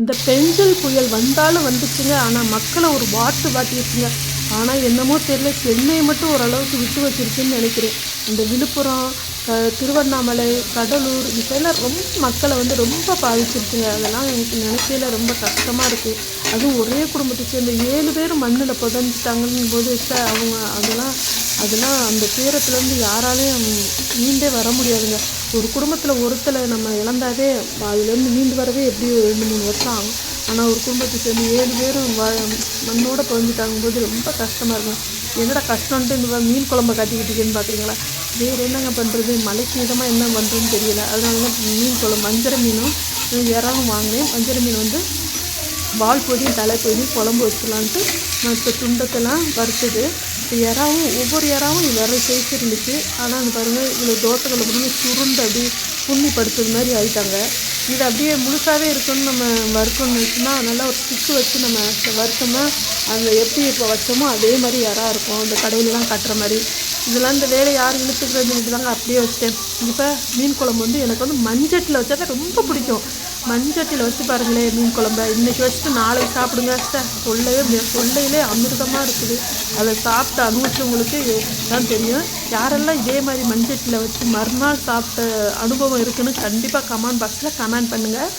இந்த பெஞ்சல் புயல் வந்தாலும் வந்துச்சுங்க. ஆனால் மக்களை ஒரு வாட்டு வாட்டிடுச்சுங்க ஆனால் என்னமோ தெரியல சென்னையை மட்டும் ஓரளவுக்கு விட்டு வச்சிருக்குன்னு நினைக்கிறேன். இந்த விழுப்புரம் க திருவண்ணாமலை கடலூர் இதெல்லாம் ரொம்ப மக்களை வந்து ரொம்ப பாதிச்சிருச்சுங்க. அதெல்லாம் எனக்கு நினைக்கையில் ரொம்ப கஷ்டமாக இருக்குது அதுவும் ஒரே குடும்பத்தை சேர்ந்த ஏழு பேர் மண்ணில் புதஞ்சிட்டாங்கன்னு போது சார் அவங்க அதெல்லாம் அதெல்லாம் அந்த துயரத்துலேருந்து யாராலையும் மீண்டே வர முடியாதுங்க. ஒரு குடும்பத்தில் ஒருத்தரை நம்ம இழந்தாவே அதுலேருந்து மீண்டு வரவே எப்படியும் ரெண்டு மூணு வருஷம் ஆகும். ஆனால் ஒரு குடும்பத்தை சேர்ந்து ஏழு பேரும் வ மண்ணோட புதஞ்சிட்டாங்க போது ரொம்ப கஷ்டமாக இருக்கும். என்னடா கஷ்டம்ட்டு இந்த மீன் குழம்ப கட்டிக்கிட்டீங்கன்னு பார்க்குறீங்களா வேறு என்னங்க பண்ணுறது மலைக்கு விதமாக என்ன பண்ணுறதுன்னு தெரியல. அதனால தான் மீன் குழம்பு வஞ்சர மீனும் இறாவும் வாங்கினேன். வஞ்சர மீன் வந்து வால் பொடியும் தலை பொடியும் குழம்பு வச்சிடலான்ட்டு இப்போ துண்டத்தெல்லாம் வறுத்தது. இறாவும் ஒவ்வொரு இறாவும் வேறு சைஸ் இருந்துச்சு ஆனால் அந்த பாருங்கள் இவ்வளோ தோசைகளை பண்ணி சுருண்டு அப்படியே புண்ணி படுத்துறது மாதிரி ஆயிட்டாங்க. இது அப்படியே முழுசாகவே இருக்குன்னு நம்ம வறுக்கணும்னு வச்சுன்னா நல்லா ஒரு ஸ்டிக்கு வச்சு நம்ம வறுத்தோம்னா அந்த எப்படி இப்போ வச்சோமோ அதே மாதிரி இறா இருக்கும். இந்த கடையிலலாம் கட்டுற மாதிரி. இதெல்லாம் இந்த வேலை யார் இழுத்துக்கிறது தாங்க அப்படியே வச்சிட்டேன். இப்போ மீன் குழம்பு வந்து எனக்கு வந்து மஞ்சட்டில் வச்சா தான் ரொம்ப பிடிக்கும். மண்சட்டியில் வச்சு பாருங்களேன் மீன் குழம்ப. இன்றைக்கி வச்சுட்டு நாளைக்கு சாப்பிடுங்க சார் சொல்லவே முடியாது. சொல்லையிலே அமிர்தமாக இருக்குது. அதை சாப்பிட்டு அனுபவிச்சவங்களுக்கு தான் தெரியும். யாரெல்லாம் இதே மாதிரி மண்சட்டியில் வச்சு மறுநாள் சாப்பிட்ட அனுபவம் இருக்குன்னு கண்டிப்பாக கமெண்ட் பாக்ஸில் கமெண்ட் பண்ணுங்கள்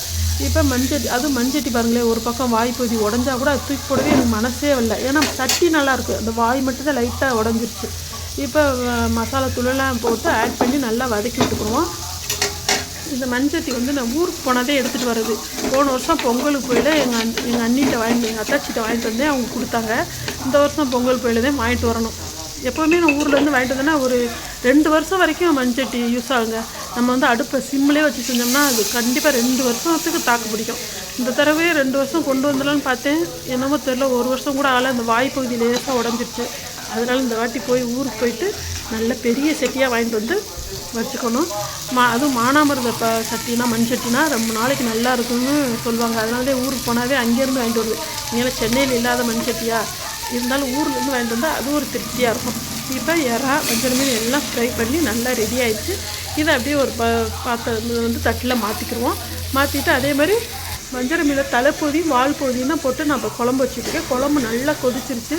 இப்போ மண்சட்டி அதுவும் மண்சட்டி பாருங்களேன் ஒரு பக்கம் வாய் பகுதி உடஞ்சா கூட அது தூக்கி போடவே எனக்கு மனசே இல்லை ஏன்னா சட்டி நல்லாயிருக்கு அந்த வாய் மட்டும்தான் லைட்டாக உடஞ்சிருச்சு. இப்போ மசாலா தூளெல்லாம் போட்டு ஆட் பண்ணி நல்லா வதக்கி விட்டுக்குருவோம் இந்த மண்சட்டி வந்து நான் ஊருக்கு போனதே எடுத்துகிட்டு வருது போன வருஷம் பொங்கலுக்கு போயில எங்கள் எங்கள் அண்ணிகிட்ட வாங்கிட்டு எங்கள் அத்தாச்சிட்ட வாங்கிட்டு வந்தேன். அவங்க கொடுத்தாங்க. இந்த வருஷம் பொங்கல் போயிலதே வாங்கிட்டு வரணும். எப்போவுமே நான் ஊர்லேருந்து வாங்கிட்டு வந்தேன்னா ஒரு ரெண்டு வருஷம் வரைக்கும் மண்சட்டி யூஸ் ஆகுங்க. நம்ம வந்து அடுப்பை சிம்மிலே வச்சு செஞ்சோம்னா அது கண்டிப்பாக ரெண்டு வருஷத்துக்கு தாக்கு பிடிக்கும். இந்த தடவை ரெண்டு வருஷம் கொண்டு வந்தலான்னு பார்த்தேன். என்னமோ தெரில ஒரு வருஷம் கூட ஆகலை. அந்த வாய்ப்பகுதி லேசாக உடஞ்சிருச்சு. அதனால் இந்த வாட்டி போய் ஊருக்கு போயிட்டு நல்ல பெரிய செட்டியாக வாங்கிட்டு வந்து வச்சுக்கணும். மா அதுவும் மானாமருத ப சட்டினா மண் சட்டினா ரொம்ப நாளைக்கு நல்லா இருக்கும்னு சொல்லுவாங்க. அதனாலே ஊருக்கு போனாவே அங்கேருந்து வாங்கிட்டு வருது. இங்கே சென்னையில் இல்லாத மண் சட்டியா இருந்தாலும் ஊர்லேருந்து வாங்கிட்டு வந்தால் அது ஒரு திருப்தியாக இருக்கும். இப்போ இறா வஞ்சரம் மீன் எல்லாம் ஃப்ரை பண்ணி நல்லா ரெடி ஆயிடுச்சு. இதை அப்படியே ஒரு ப பாத்திரத்தில் வந்து தட்டில் மாற்றிக்கிடுவோம் மாற்றிட்டு அதே மாதிரி வஞ்சர மீனை தலைப்பொதி வால் பொதினா போட்டு நான் இப்போ குழம்பு வச்சுருக்கேன். குழம்பு நல்லா கொதிச்சிருச்சு.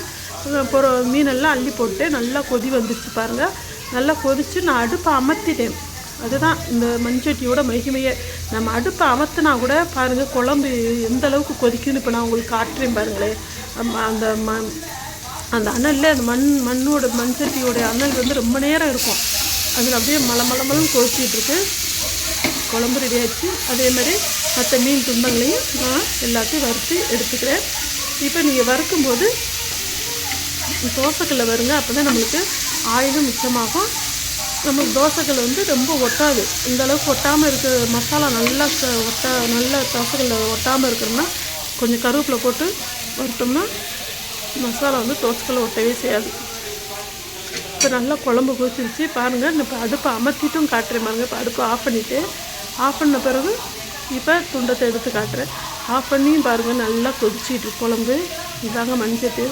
அப்புறம் மீனெல்லாம் அள்ளி போட்டு நல்லா கொதி வந்துருச்சு பாருங்கள் நல்லா கொதித்து நான் அடுப்பை அமர்த்திட்டேன். அதுதான் இந்த மண்சட்டியோட மகிமையே. நம்ம அடுப்பை அமர்த்தினா கூட பாருங்கள் குழம்பு எந்த அளவுக்கு கொதிக்குன்னு இப்போ நான் உங்களுக்கு காட்டுறேன் பாருங்களேன் அந்த ம அந்த அனலில் அந்த மண் மண்ணோட மண்சட்டியோட அனல் வந்து ரொம்ப நேரம் இருக்கும். அதில் அப்படியே மலை கொதிச்சிட்ருக்கு குழம்பு ரெடி அதே மாதிரி மற்ற மீன் துண்டங்களையும் நான் எல்லாத்தையும் வறுத்து எடுத்துக்கிறேன். இப்போ நீங்கள் வறுக்கும்போது தோசைக்கல்ல வருங்க. அப்போ தான் நம்மளுக்கு ஆயிலும் மிச்சமாகும். நம்மளுக்கு தோசைக்கல் வந்து ரொம்ப ஒட்டாது. இந்த அளவுக்கு ஒட்டாமல் இருக்க மசாலா நல்லா ஒட்டா நல்லா தோசைக்கல்ல ஒட்டாமல் இருக்கணும்னா கொஞ்சம் கருவேப்பிலை போட்டு வறுத்தோம்னா மசாலா வந்து தோசைக்கல்ல ஒட்டவே செய்யாது. இப்போ நல்லா குழம்பு கொதிச்சிருச்சு. பாருங்கள் இப்போ அடுப்பை அமர்த்திட்டும் காட்டுறேன் பாருங்கள் இப்போ அடுப்பை ஆஃப் பண்ணிவிட்டு ஆஃப் பண்ண பிறகு இப்போ துண்டத்தை எடுத்து காட்டுறேன். ஆஃப் பண்ணியும் பாருங்கள் நல்லா கொதிச்சிட்டு குழம்பு. இதாங்க மண்சட்டி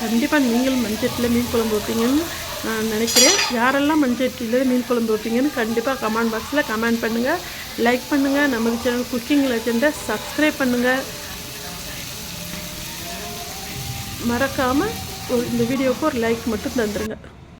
கண்டிப்பாக நீங்களும் மண்சட்டியில் மீன் குழம்பு வைப்பீங்கன்னு நான் நினைக்கிறேன். யாரெல்லாம் மண்சட்டியில் மீன் குழம்பு வைப்பீங்கன்னு கண்டிப்பாக கமெண்ட் பாக்ஸில் கமெண்ட் பண்ணுங்கள் லைக் பண்ணுங்கள் நமது சேனல் குக்கிங் லெஜெண்டை சப்ஸ்கிரைப் பண்ணுங்கள் மறக்காமல் ஒரு இந்த வீடியோவுக்கு ஒரு லைக் மட்டும் தந்துடுங்க